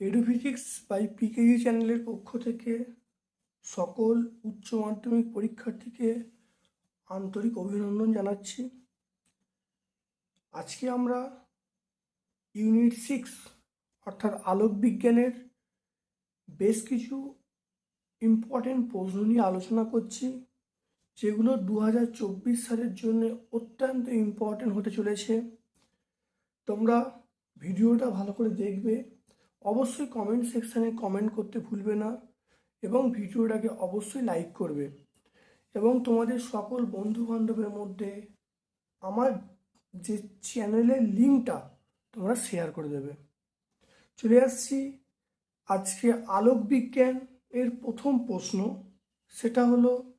এডুফিজিক্স by PKG চ্যানেলের পক্ষ থেকে সকল উচ্চ মাধ্যমিক পরীক্ষার্থীকে আন্তরিক অভিনন্দন জানাচ্ছি। আজকে আমরা ইউনিট সিক্স অর্থাৎ আলোক বিজ্ঞানের বেশ কিছু ইম্পর্টেন্ট প্রশ্ন নিয়ে আলোচনা করছি। যেগুলো দু হাজার চব্বিশ সালের জন্য অত্যন্ত ইম্পর্টেন্ট হতে চলেছে। তোমরা ভিডিওটা ভালো করে দেখবে। অবশ্যই কমেন্ট সেকশানে কমেন্ট করতে ভুলবে না এবং ভিডিওটাকে অবশ্যই লাইক করবে। এবং তোমাদের সকল বন্ধু বান্ধবের মধ্যে আমার যে চ্যানেলের লিঙ্কটা তোমরা শেয়ার করে দেবে। চলে আসছি আজকে আলোক বিজ্ঞান এর প্রথম প্রশ্ন। সেটা হলো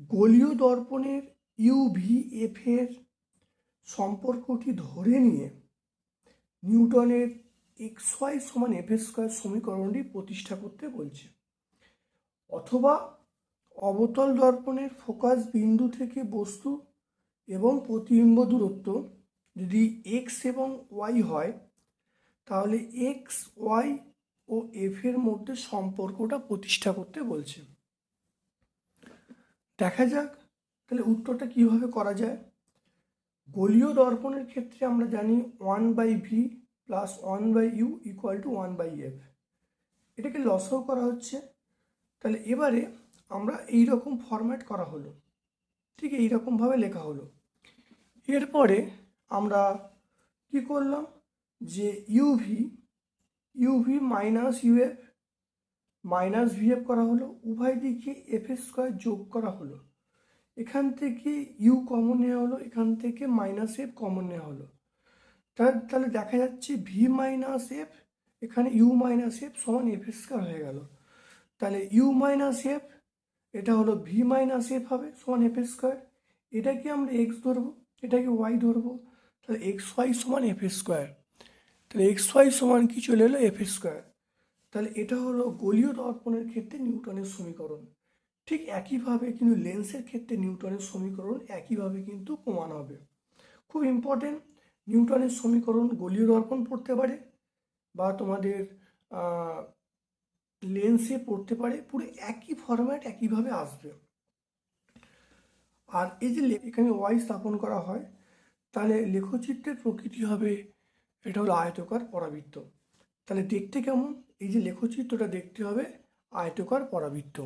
গোলীয় দর্পণের ইউভিএফ এর সম্পর্কটি ধরে নিয়ে নিউটনের এক্স ওয়াই সমান এফ স্কোয়ার সমীকরণটি প্রতিষ্ঠা করতে বলছে। অথবা অবতল দর্পণের ফোকাস বিন্দু থেকে বস্তু এবং প্রতিবিম্ব দূরত্ব যদি এক্স এবং ওয়াই হয়, তাহলে এক্স ওয়াই ও এফ এর মধ্যে সম্পর্কটা প্রতিষ্ঠা করতে বলছে। দেখা যাক, তাহলে উত্তরটা কীভাবে করা যায়? গোলীয় দর্পণের ক্ষেত্রে আমরা জানি one by V plus one by U equal to one by F এটাকে লসও করা হচ্ছে। তাহলে এবারে আমরা এই রকম ফরম্যাট করা হলো। ঠিক এই রকমভাবে লেখা হলো। এরপরে আমরা কি করলাম? যে UV UV minus UF minus VF করা হলো, উভয় দিকে এফ স্কোয়ার যোগ করা হলো। এখান থেকে ইউ কমন নেওয়া হলো, এখান থেকে মাইনাস এফ কমন নেওয়া হলো। তাহলে দেখা যাচ্ছে ভি মাইনাস এফ এখানে ইউ মাইনাস এফ সমান এফ স্কোয়ার হয়ে গেল। তাহলে ইউ মাইনাস এফ এটা হলো ভি মাইনাস এফ হবে, সমান এফ স্কোয়ার এটাকে আমরা এক্স ধরবো, এটাকে ওয়াই ধরবো, তাহলে এক্স ওয়াই সমান এফ স্কোয়ার তাহলে এক্স ওয়াই সমান কি চলে এলো? এফ স্কোয়ার তাহলে এটা হলো গোলীয় দর্পণের ক্ষেত্রে নিউটনের সমীকরণ। ঠিক একইভাবে কিন্তু লেন্সের ক্ষেত্রে নিউটনের সমীকরণ একইভাবে কিন্তু প্রমাণ হবে। খুব ইম্পর্টেন্ট নিউটনের সমীকরণ গোলীয় দর্পণ পড়তে পারে বা তোমাদের লেন্সে পড়তে পারে, পুরো একই ফরম্যাট একইভাবে আসবে। আর এই যে এখানে ওয়াই স্থাপন করা হয়, তাহলে লেখচিত্রের প্রকৃতি হবে, এটা হলো আয়তকার পরাবৃত্ত। তাহলে দেখতে কেমন? এই যে লেখচিত্রটা দেখতে হবে, আয়তকার পরাবৃত্ত।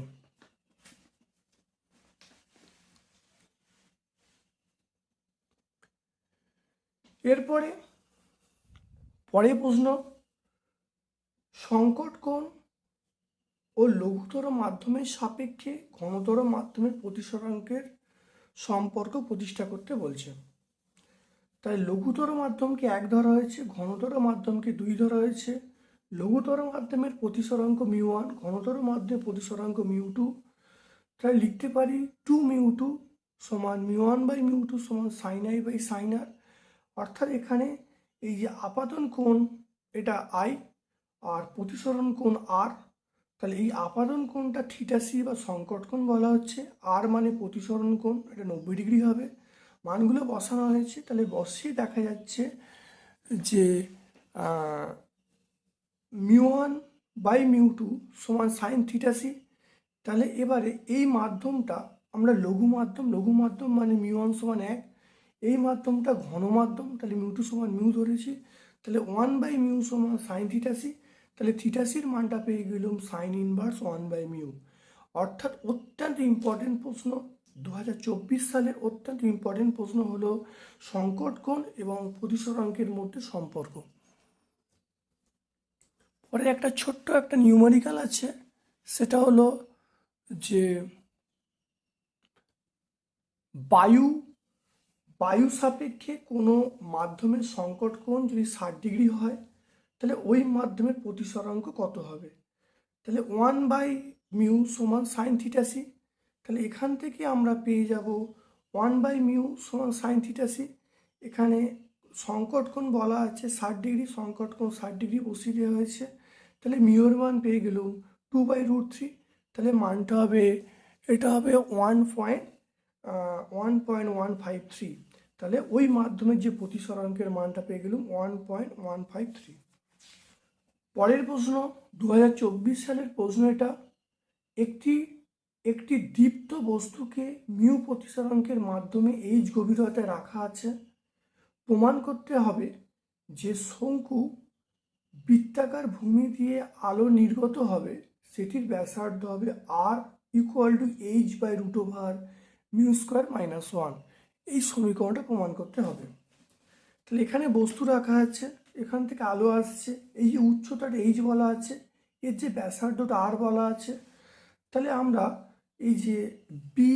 এরপরে পরে প্রশ্ন, সংকট কোণ ও লঘুতর মাধ্যমের সাপেক্ষে ঘনতর মাধ্যমের প্রতিসরাঙ্কের সম্পর্ক প্রতিষ্ঠা করতে বলছে। তাই লঘুতর মাধ্যমকে এক ধরা হয়েছে, ঘনতর মাধ্যমকে দুই ধরা হয়েছে লঘুতর মাধ্যমের প্রতিসরাঙ্ক মিউ ওয়ান ঘনতর মাধ্যমে প্রতিসরাঙ্ক মিউ টু। তাই লিখতে পারি টু মিউ টু সমান mu one by mu two সমান sine I by sine R. অর্থাৎ এখানে এই যে আপাতন কোণ, এটা আই, আর প্রতিসরণ কোণ আর। তাহলে এই আপাতন কোণটা থিটা সি বা সংকট কোণ বলা হচ্ছে। আর মানে প্রতিসরণ কোণ, এটা নব্বই ডিগ্রি হবে। মানগুলো বসানো হয়েছে। তাহলে বসিয়ে দেখা যাচ্ছে যে mu one by mu two সমান সাইন থিটা সি তাহলে এবারে এই মাধ্যমটা আমরা লঘু মাধ্যম লঘু মাধ্যম মানে মিউ ওয়ান সমান এক, এই মাধ্যমটা ঘন মাধ্যম, তাহলে মিউ টু সমান মিউ ধরেছি, তাহলে ওয়ান বাই মিউ সমান সাইন থিটাসি তাহলে থিটাসির মানটা পেয়ে গেলাম sine inverse one by mu অর্থাৎ অত্যন্ত ইম্পর্টেন্ট প্রশ্ন দু হাজার চব্বিশ সালের অত্যন্ত ইম্পর্টেন্ট প্রশ্ন হলো সংকট কোণ এবং প্রতিসরাঙ্কের মধ্যে সম্পর্ক। পরে একটা ছোট্ট একটা নিউমারিক্যাল আছে। সেটা হলো যে বায়ু বায়ু সাপেক্ষে কোনো মাধ্যমের সংকট কোণ যদি ষাট ডিগ্রি হয়, তাহলে ওই মাধ্যমের প্রতিসরাঙ্ক কত হবে? তাহলে ওয়ান বাই মিউ সমান সাইন থিটাসি তাহলে এখান থেকে আমরা পেয়ে যাব ওয়ান বাই মিউ সমান সাইন থিটাসি এখানে সংকট কোণ বলা আছে, ষাট ডিগ্রি সংকট কোণ ষাট ডিগ্রি বসিয়ে দেওয়া হয়েছে। তাহলে মিউর মান পেয়ে গেলাম টু বাই রুট থ্রি তাহলে মানটা হবে, এটা হবে one point one point one five three তাহলে ওই মাধ্যমের যে প্রতিসরাঙ্কের মানটা পেয়ে গেলাম one point one five three পরের প্রশ্ন দু হাজার চব্বিশ সালের প্রশ্ন এটা। একটি একটি দীপ্ত বস্তুকে মিউ প্রতিসরাঙ্কের মাধ্যমে এইচ গভীরতায় রাখা আছে। প্রমাণ করতে হবে যে শঙ্কু বৃত্তাকার ভূমি দিয়ে আলো নির্গত হবে, সেটির ব্যাসার্ধ হবে r equal to h by root over mu square minus one এই সমীকরণটা প্রমাণ করতে হবে। তাহলে এখানে বস্তু রাখা আছে, এখান থেকে আলো আসছে, এই যে উচ্চতাটা এইচ বলা আছে, এর যে ব্যাসার্ধটা আর বলা আছে, তাহলে আমরা এই যে বি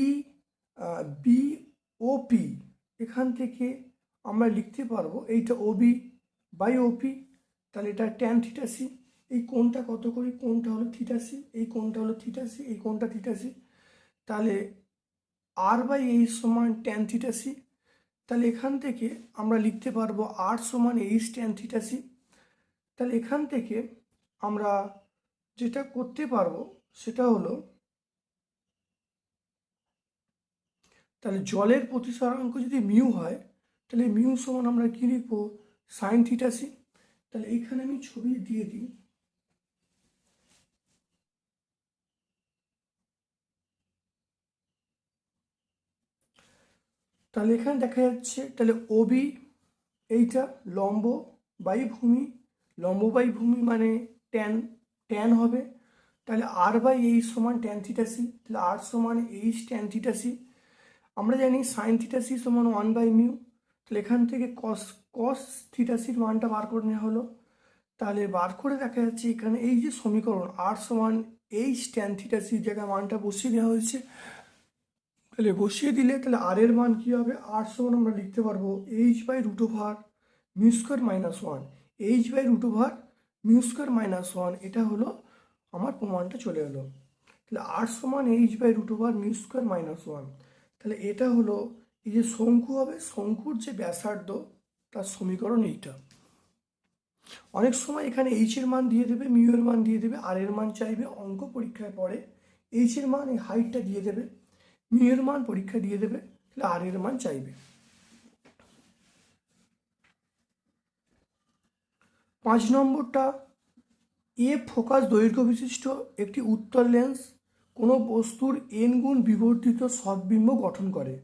বি ও পি এখান থেকে আমরা লিখতে পারব এইটা ওবি বাই ওপি তাহলে এটা ট্যান থিটাসি এই কোনটা কত করি? কোনটা হলো থিটাসি এই কোনটা হলো থিটাসি এই কোনটা থিটাসি তাহলে আর বাই এইচ সমান ট্যান থিটাসি তাহলে এখান থেকে আমরা লিখতে পারব আর সমান এইচ ট্যান থিটাসি তাহলে এখান থেকে আমরা যেটা করতে পারব সেটা হলো, তাহলে জলের প্রতিসরাঙ্ক যদি মিউ হয়, তাহলে মিউ সমান আমরা কী লিখব? সাইন থিটাসি তাহলে এইখানে আমি ছবি দিয়ে দিই। তাহলে এখানে দেখা যাচ্ছে, তাহলে ওবি এইটা লম্ব বাই ভূমি লম্ব বাই ভূমি মানে ট্যান ট্যান হবে। তাহলে আর বাই এইচ সমান ট্যান থিটাসি তাহলে আর সমান এইচ ট্যান থিটাসি আমরা জানি সাইন থিটাসি সমান ওয়ান বাই মিউ তাহলে এখান থেকে কস কস থিটাসির মানটা বার করে নেওয়া হলো। তাহলে বার করে দেখা যাচ্ছে এখানে এই যে সমীকরণ আর সমান এইচ ট্যান থিটাসির জায়গায় মানটা বসিয়ে দেওয়া হয়েছে, তাহলে বসিয়ে দিলে তাহলে আর এর মান কী হবে? আর সমান আমরা লিখতে পারব h by root over mu square minus one h by root over mu square minus one এটা হলো আমার প্রমাণটা চলে এলো। তাহলে আর সমান h by root over mu square minus one তাহলে এটা হলো এই যে শঙ্কু হবে, শঙ্কুর যে ব্যাসার্ধ, তার সমীকরণ এইটা। অনেক সময় এখানে এইচ এর মান দিয়ে দেবে মিউ এর মান দিয়ে দেবে আর এর মান চাইবে, অঙ্ক পরীক্ষায় পরে এইচ এর মান এই হাইটটা দিয়ে দেবে মিউ এর মান পরীক্ষা দিয়ে দেবে, তাহলে আর এর মান চাইবে। পাঁচ নম্বরটা এ ফোকাস দৈর্ঘ্য বিশিষ্ট একটি উত্তর লেন্স কোনো বস্তুর এন গুণ বিবর্তিত সদ্বিম্ব গঠন করে।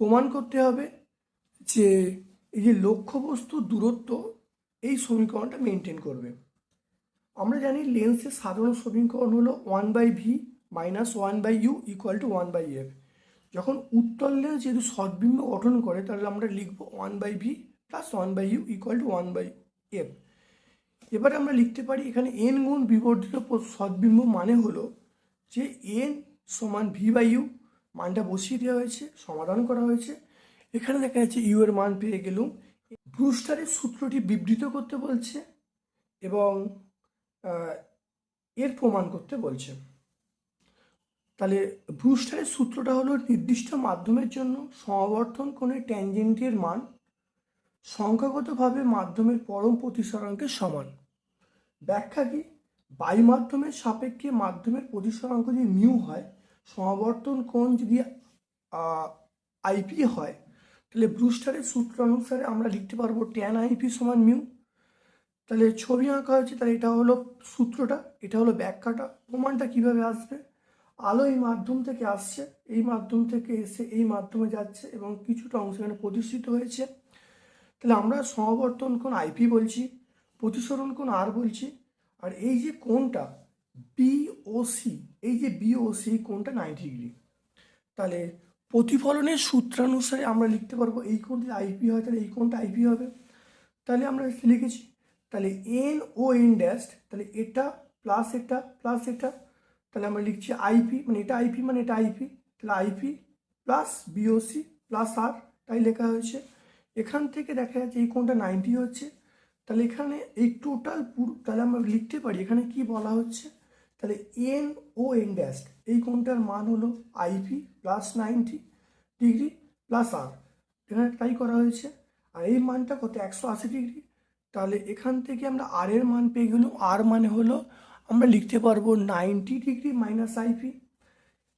প্রমাণ করতে হবে যে এই যে লক্ষ্য বস্তুর দূরত্ব, এই সমীকরণটা মেনটেন করবে। আমরা জানি লেন্সের সাধারণ সমীকরণ হলো one by v minus one by u equal to one by f যখন উত্তর লেন্স যেহেতু সদ্বিম্ব গঠন করে, তাহলে আমরা লিখব one by v plus one by u equal to one by f এবারে আমরা লিখতে পারি এখানে এন গুণ বিবর্ধিত সদ্বিম্ব মানে হলো যে এন সমান ভি বাই ইউ মানটা বসিয়ে দেওয়া হয়েছে, সমাধান করা হয়েছে। এখানে দেখা যাচ্ছে ইউ এর মান পেয়ে গেলুম। ব্রুস্টারের সূত্রটি বিবৃত করতে বলছে এবং এর প্রমাণ করতে বলছে। তাহলে ব্রুস্টারের সূত্রটা হলো নির্দিষ্ট মাধ্যমের জন্য সমাবর্তন কোণের ট্যানজেন্টের মান সংখ্যাগতভাবে মাধ্যমের পরম প্রতিসরাঙ্কের সমান। ব্যাখ্যা কি? বায়ু মাধ্যমের সাপেক্ষে মাধ্যমের প্রতিসরাঙ্ক যদি মিউ হয় সমাবর্তন কোণ যদি আইপি হয়, তাহলে ব্রুস্টারের সূত্র অনুসারে আমরা লিখতে পারব ট্যান আইপি সমান মিউ তাহলে ছবি আঁকা হয়েছে, তাহলে এটা হলো সূত্রটা, এটা হলো ব্যাখ্যাটা। প্রমাণটা কীভাবে আসবে? আলো এই মাধ্যম থেকে আসছে, এই মাধ্যম থেকে এসে এই মাধ্যমে যাচ্ছে এবং কিছুটা অংশ এখানে প্রতিষ্ঠিত হয়েছে। তাহলে আমরা সমাবর্তন কোন আইপি বলছি, প্রতিসরণ কোন আর বলছি, আর এই যে কোণটা বিওসি এই যে বিওসি কোণটা নাইনটি ডিগ্রি তাহলে প্রতিফলনের সূত্রানুসারে আমরা লিখতে পারব এই কোণটি আইপি হয়, তাহলে এই কোণটা আইপি হবে। তাহলে আমরা লিখেছি, তাহলে এন ও এন ড্যাশ তাহলে এটা প্লাস এটা প্লাস এটা, তাহলে আমরা লিখছি আইপি মানে এটা আইপি মানে এটা আইপি তাহলে i p plus BOC plus r তাই লেখা হয়েছে। এখান থেকে দেখা যাচ্ছে এই কোণটা নাইনটি হচ্ছে। তাহলে এখানে এই টোটাল পুরো, তাহলে আমরা লিখতে পারি, এখানে কি বলা হচ্ছে? তাহলে এন ও এন ড্যাশ এই কোণটার মান হলো i p plus ninety degree plus r এখানে তাই করা হয়েছে। আর এই মানটা কত? একশো আশি ডিগ্রি তাহলে এখান থেকে আমরা আর এর মান পেয়ে গেলাম। আর মানে হলো আমরা লিখতে পারব নাইনটি ডিগ্রি মাইনাস আইপি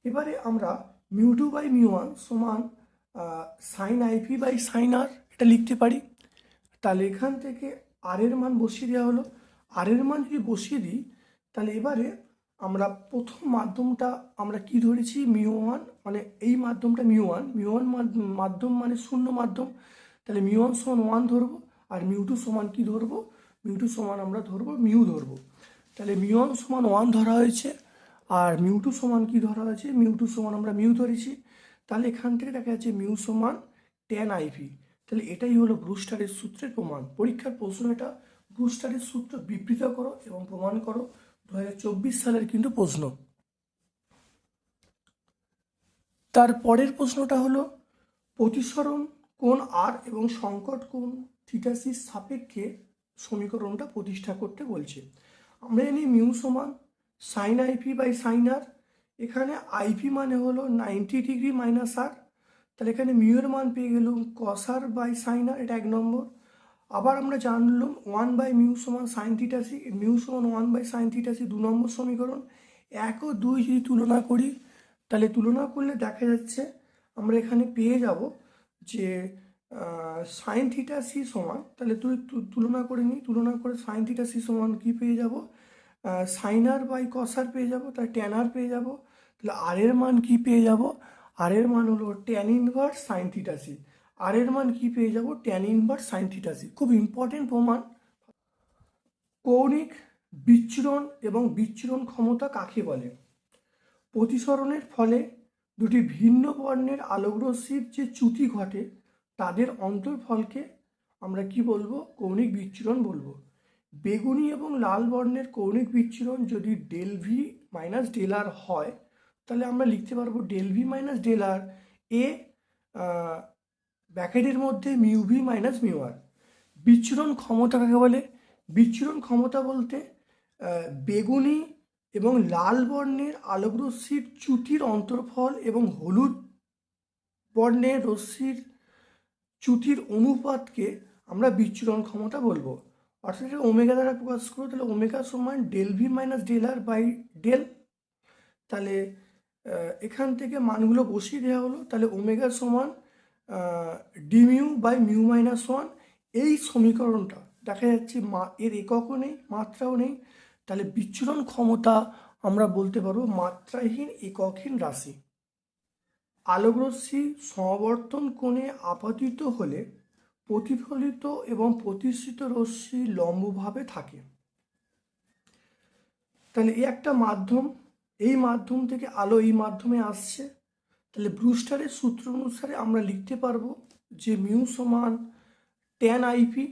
এবারে আমরা mu two by mu one সমান sine i p by sine r এটা লিখতে পারি। তাহলে এখান থেকে আর এর মান বসিয়ে দেওয়া হলো। আর এর মান যদি বসিয়ে দিই, তাহলে এবারে আমরা প্রথম মাধ্যমটা আমরা কি ধরেছি? মিউ ওয়ান মানে এই মাধ্যমটা মিউ ওয়ান। মিউ ওয়ান মাধ্যম মানে শূন্য মাধ্যম। তাহলে মিউ ওয়ান সমান ওয়ান ধরবো আর মিউ টু সমান কি ধরবো? মিউ টু সমান আমরা ধরবো, মিউ ধরবো। তাহলে মিউ ওয়ান সমান ওয়ান ধরা হয়েছে আর মিউ টু সমান কি ধরা হয়েছে? মিউ টু সমান আমরা মিউ ধরেছি। তাহলে এখান থেকে দেখা যাচ্ছে মিউ সমান টেন আইভি তাহলে এটাই হলো ব্রুস্টারের সূত্রের প্রমাণ। পরীক্ষার প্রশ্ন এটা। ব্রুস্টারের সূত্র বিবৃত করো এবং প্রমাণ করো। দু হাজার চব্বিশ সালের কিন্তু প্রশ্ন। তার পরের প্রশ্নটা হলো, প্রতিসরণ কোন আর এবং সংকট কোন থিটাসির সাপেক্ষে সমীকরণটা প্রতিষ্ঠা করতে বলছে। আমরা জানি মিউ সমান sine i p by sine r এখানে আইপি মানে হলো নাইনটি ডিগ্রি মাইনাস আর তাহলে এখানে মিউর মান পেয়ে গেলাম কস আর বাই সাইন আর এটা এক নম্বর। আবার আমরা জানলাম ওয়ান বাই মিউ সমান সাইন থিটাসি মিউ সমান one by sine theta c দু নম্বর সমীকরণ। এক ও দুই যদি তুলনা করি, তাহলে তুলনা করলে দেখা যাচ্ছে আমরা এখানে পেয়ে যাব যে সাইন থিটা সি সমান, তাহলে তুই তুলনা করে নিই তুলনা করে সাইন থিটা সি সমান কি পেয়ে যাব? সাইন আর বাই কসার পেয়ে যাব, তাহলে ট্যান আর পেয়ে যাব। তাহলে আর এর মান কি পেয়ে যাব? আর এর মান হলো tan inverse sine theta c আর এর মান কি পেয়ে যাব? ট্যান ইনভার্স সাইন থিটা খুব ইম্পর্টেন্ট প্রমাণ। কৌণিক বিচ্ছুরণ এবং বিচ্ছুরণ ক্ষমতা কাকে বলে? প্রতিসরণের ফলে দুটি ভিন্ন বর্ণের আলোকরশ্মির যে চ্যুতি ঘটে, তাদের অন্তর্ফলকে আমরা কি বলব? কৌণিক বিচ্ছুরণ বলব। বেগুনি এবং লাল বর্ণের কৌণিক বিচ্ছুরণ যদি del v minus del r হয়, তাহলে আমরা লিখতে পারব del v minus del r এ ব্যাকেটের মধ্যে mu v minus mu r. বিচ্ছুরণ ক্ষমতা কাকে বলে? বিচ্ছুরণ ক্ষমতা বলতে বেগুনি এবং লাল বর্ণের আলোক রশ্মির চ্যুতির অন্তর্ফল এবং হলুদ বর্ণের রশ্মির চ্যুতির অনুপাতকে আমরা বিচ্ছুরণ ক্ষমতা বলব। অর্থাৎ এটা ওমেগা দ্বারা প্রকাশ করব তাহলে ওমেগা সমান del v minus del r by del. তাহলে এখান থেকে মানগুলো বসিয়ে দেওয়া হলো, তাহলে ওমেগা সমান d mu by mu minus one এই সমীকরণটা, দেখা যাচ্ছে মা, এর এককও নেই, মাত্রাও নেই, তাহলে বিচ্ছুরণ ক্ষমতা আমরা বলতে পারব মাত্রাহীন এককহীন রাশি। আলোকরশ্মি সমাবর্তন কোণে আপাতিত হলে প্রতিফলিত এবং প্রতিষ্ঠিত রশ্মি লম্বভাবে থাকে। তাহলে এই একটা মাধ্যম, এই মাধ্যম থেকে আলো এই মাধ্যমে আসছে। তাহলে ব্রুস্টারের সূত্র অনুসারে আমরা লিখতে পারব যে মিউ সমান টেন আইপি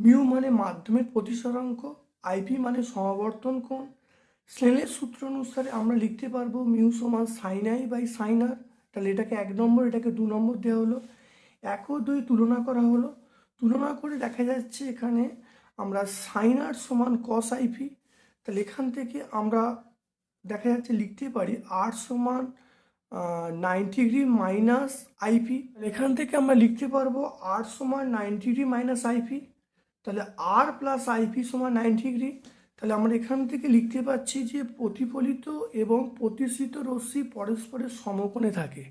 মিউ মানে মাধ্যমের প্রতিসরাঙ্ক আইপি মানে সমাবর্তন কোণ। স্নেলের সূত্র অনুসারে আমরা লিখতে পারব মিউ সমান sine i by sine r তাহলে এটাকে এক নম্বর, এটাকে দু নম্বর দেওয়া হলো। এক ও দুই তুলনা করা হলো। তুলনা করে দেখা যাচ্ছে এখানে আমরা সাইন আর সমান কস আইপি তাহলে এখান থেকে আমরা দেখা যাচ্ছে লিখতে পারি আর সমান নাইনটি ডিগ্রি মাইনাস আইপি এখান থেকে আমরা লিখতে পারব আর সমান নাইনটি ডিগ্রি মাইনাস আইপি তাহলে আর প্লাস আইপি সমান নাইনটি ডিগ্রি তাহলে আমরা এখান থেকে লিখতে পাচ্ছি যে প্রতিফলিত এবং প্রতিষ্ঠিত রশ্মি পরস্পরের সমকোণে থাকে।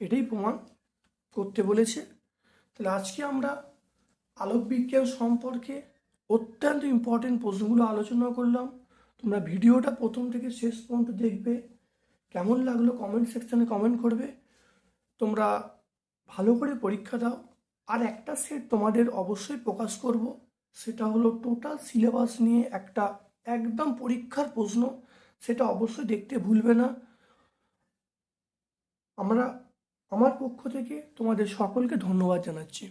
এটাই প্রমাণ করতে বলেছে। তাহলে আজকে আমরা আলোক বিজ্ঞান সম্পর্কে অত্যন্ত ইম্পর্টেন্ট প্রশ্নগুলো আলোচনা করলাম। তোমরা ভিডিওটা প্রথম থেকে শেষ পর্যন্ত দেখবে। কেমন লাগল কমেন্ট সেকশানে কমেন্ট করবে। তোমরা ভালো করে পরীক্ষা দাও। আর একটা সেট তোমাদের অবশ্যই প্রকাশ করব, সেটা হলো টোটাল সিলেবাস নিয়ে একটা একদম পরীক্ষার প্রশ্ন, সেটা অবশ্যই দেখতে ভুলবে না। আমরা, আমার পক্ষ থেকে তোমাদের সকলকে ধন্যবাদ জানাচ্ছি।